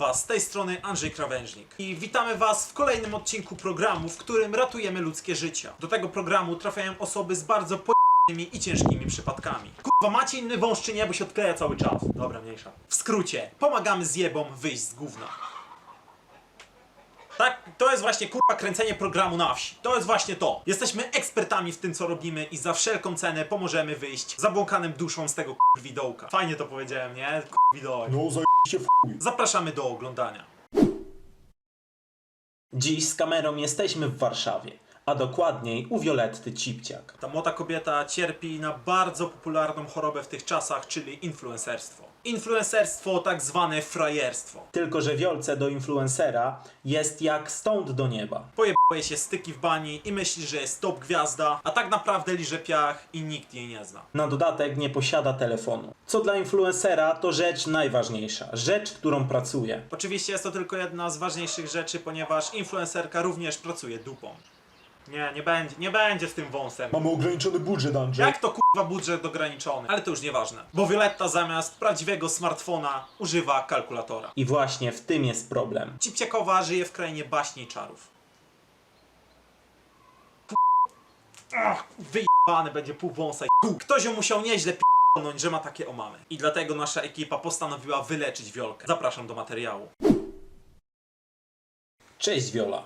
Was, z tej strony Andrzej Krawężnik. I witamy Was w kolejnym odcinku programu, w którym ratujemy ludzkie życia. Do tego programu trafiają osoby z bardzo pojemnymi i ciężkimi przypadkami. Kurwa, macie inny wąż czy nie, bo się odkleja cały czas. Dobra, mniejsza. W skrócie, pomagamy zjebom wyjść z gówna. Tak, to jest właśnie kurwa kręcenie programu na wsi. To jest właśnie to. Jesteśmy ekspertami w tym, co robimy i za wszelką cenę pomożemy wyjść zabłąkanym duszą z tego kurwidołka. Fajnie to powiedziałem, nie? Kurwidołek. No zajebiście w chuj. Zapraszamy do oglądania. Dziś z kamerą jesteśmy w Warszawie, a dokładniej u Violetty Cipciak. Ta młoda kobieta cierpi na bardzo popularną chorobę w tych czasach, czyli influencerstwo. Influencerstwo, tak zwane frajerstwo. Tylko, że wiolce do influencera jest jak stąd do nieba. Pojebuje się styki w bani i myśli, że jest top gwiazda, a tak naprawdę liże piach i nikt jej nie zna. Na dodatek nie posiada telefonu. Co dla influencera to rzecz najważniejsza. Rzecz, którą pracuje. Oczywiście jest to tylko jedna z ważniejszych rzeczy, ponieważ influencerka również pracuje dupą. Nie, nie będzie, nie będzie z tym wąsem. Mamy ograniczony budżet, Andrzej. Jak to kurwa budżet ograniczony? Ale to już nieważne. Bo Violetta zamiast prawdziwego smartfona używa kalkulatora. I właśnie w tym jest problem. Cipciakowa żyje w krainie baśni i czarów. Ach, wyjebany będzie pół wąsa i. Ktoś ją musiał nieźle p***nąć, że ma takie omamy. I dlatego nasza ekipa postanowiła wyleczyć Wiolkę. Zapraszam do materiału. Cześć Wiola.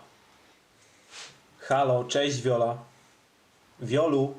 Halo, cześć Wiola. Wiolu.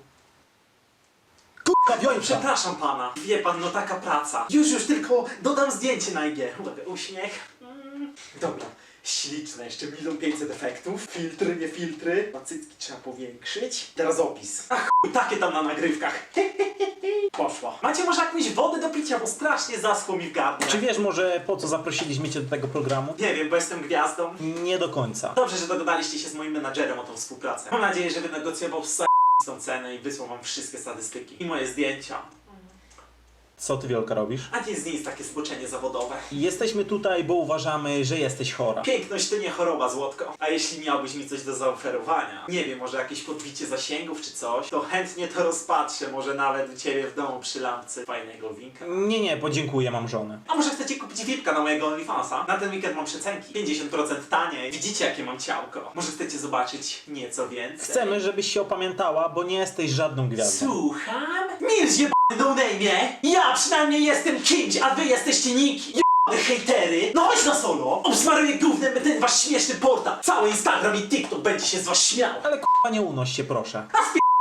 Kurwa, Wiolu, przepraszam pana. Wie pan, no taka praca. Już, już tylko dodam zdjęcie na IG. Uśmiech. Mm. Dobra. Śliczne, jeszcze milion pięćset efektów. Filtry, nie filtry. Pacycki trzeba powiększyć. Teraz opis. Ach, takie tam na nagrywkach. Poszło. Macie może jakąś wodę do picia, bo strasznie zaschło mi w gardle. Czy wiesz może po co zaprosiliśmy Cię do tego programu? Nie wiem, bo jestem gwiazdą. Nie do końca. Dobrze, że dogadaliście się z moim menadżerem o tą współpracę. Mam nadzieję, że wynegocjował tą cenę i wysłał wam wszystkie statystyki. I moje zdjęcia. Co Ty Wiolka robisz? A nie z jest takie zboczenie zawodowe. Jesteśmy tutaj, bo uważamy, że jesteś chora. Piękność to nie choroba, Złotko. A jeśli miałbyś mi coś do zaoferowania, nie wiem, może jakieś podbicie zasięgów czy coś, to chętnie to rozpatrzę, może nawet u Ciebie w domu przy lampce fajnego winka. Nie, nie, podziękuję, mam żonę. A może chcecie kupić VIPka na mojego OnlyFansa? Na ten weekend mam przecenki. 50% taniej. Widzicie jakie mam ciałko. Może chcecie zobaczyć nieco więcej? Chcemy, żebyś się opamiętała, bo nie jesteś żadną gwiazdą. Słucham? Mil zjebany no name'ie! Ja przynajmniej jestem kimś, a wy jesteście nikim! Jebane hejtery! No chodź na solo! Obsmaruję gównem ten wasz śmieszny portal! Cały Instagram i TikTok będzie się z was śmiał! Ale k***a nie unoś się, proszę.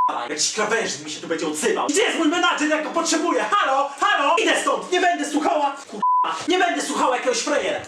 A, Jakiś krawężnik mi się tu będzie odzywał! Gdzie jest mój menadżer, jak go potrzebuję? Halo? Halo? Idę stąd! Nie będę słuchała! Kurwa! Nie będę słuchała jakiegoś frajera!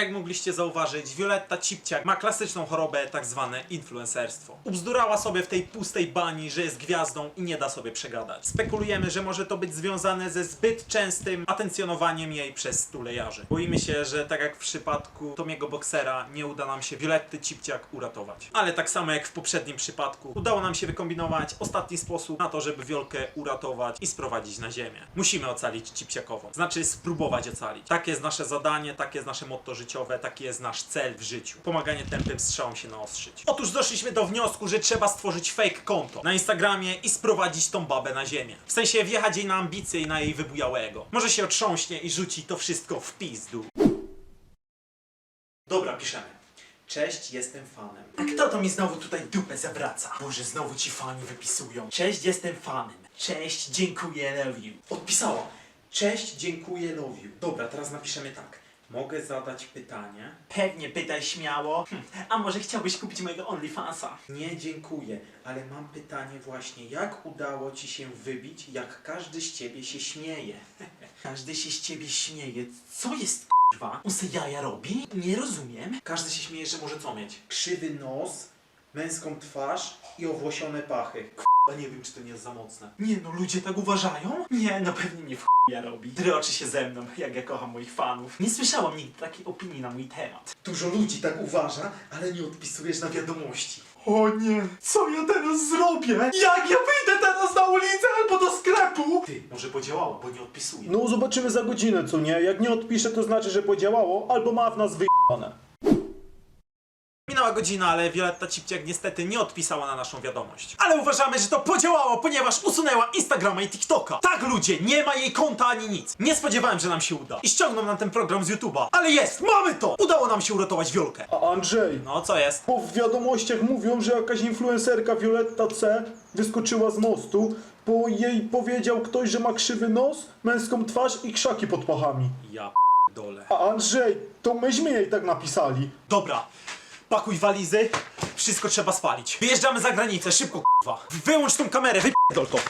Jak mogliście zauważyć, Violetta Cipciak ma klasyczną chorobę, tak zwane influencerstwo. Ubzdurała sobie w tej pustej bani, że jest gwiazdą i nie da sobie przegadać. Spekulujemy, że może to być związane ze zbyt częstym atencjonowaniem jej przez stulejarzy. Boimy się, że tak jak w przypadku Tomiego Boksera, nie uda nam się Violetty Cipciak uratować. Ale tak samo jak w poprzednim przypadku, udało nam się wykombinować ostatni sposób na to, żeby Wiolkę uratować i sprowadzić na ziemię. Musimy ocalić Cipciakową. Znaczy spróbować ocalić. Takie jest nasze zadanie, takie jest nasze motto życiowe, taki jest nasz cel w życiu. Pomaganie tępym strzałom się naostrzyć. Otóż doszliśmy do wniosku, że trzeba stworzyć fake konto na Instagramie i sprowadzić tą babę na ziemię. W sensie wjechać jej na ambicje i na jej wybujałego. Może się otrząśnie i rzuci to wszystko w pizdu. Dobra, piszemy. Cześć, jestem fanem. A kto to mi znowu tutaj dupę zawraca? Boże, znowu ci fani wypisują. Cześć, jestem fanem. Cześć, dziękuję, love you. Odpisała. Cześć, dziękuję, love you. Dobra, teraz napiszemy tak. Mogę zadać pytanie? Pewnie, pytaj śmiało. Hm, a może chciałbyś kupić mojego OnlyFansa? Nie, dziękuję, ale mam pytanie właśnie. Jak udało ci się wybić, jak każdy z ciebie się śmieje? każdy się z ciebie śmieje. Co jest Kurwa, on se jaja robi? Nie rozumiem. Każdy się śmieje, że może co mieć? Krzywy nos, męską twarz i owłosione pachy. Kurwa, nie wiem, czy to nie jest za mocne. Nie no, ludzie tak uważają? Nie, no pewnie mnie w ja robi. Droczy się ze mną, jak ja kocham moich fanów. Nie słyszałam nigdy takiej opinii na mój temat. Dużo ludzi tak uważa, ale nie odpisujesz na wiadomości. O nie, co ja teraz zrobię? Jak ja wyjdę teraz na ulicę albo do sklepu? Ty, może podziałało, bo nie odpisuję. No zobaczymy za godzinę, co nie? Jak nie odpiszę, to znaczy, że podziałało, albo ma w nas wyjebane. Minęła godzina, ale Violetta Cipciak niestety nie odpisała na naszą wiadomość. Ale uważamy, że to podziałało, ponieważ usunęła Instagrama i TikToka. Tak ludzie, nie ma jej konta ani nic. Nie spodziewałem, że nam się uda. I ściągną nam ten program z YouTube'a. Ale jest, mamy to! Udało nam się uratować Wiolkę. A Andrzej, No, co jest? bo w wiadomościach mówią, że jakaś influencerka Violetta C wyskoczyła z mostu, bo jej powiedział ktoś, że ma krzywy nos, męską twarz i krzaki pod pachami. Ja dole. A Andrzej, to myśmy jej tak napisali. Dobra, pakuj walizy, wszystko trzeba spalić. Wyjeżdżamy za granicę, szybko k***wa. Wyłącz tą kamerę, wypierdol to.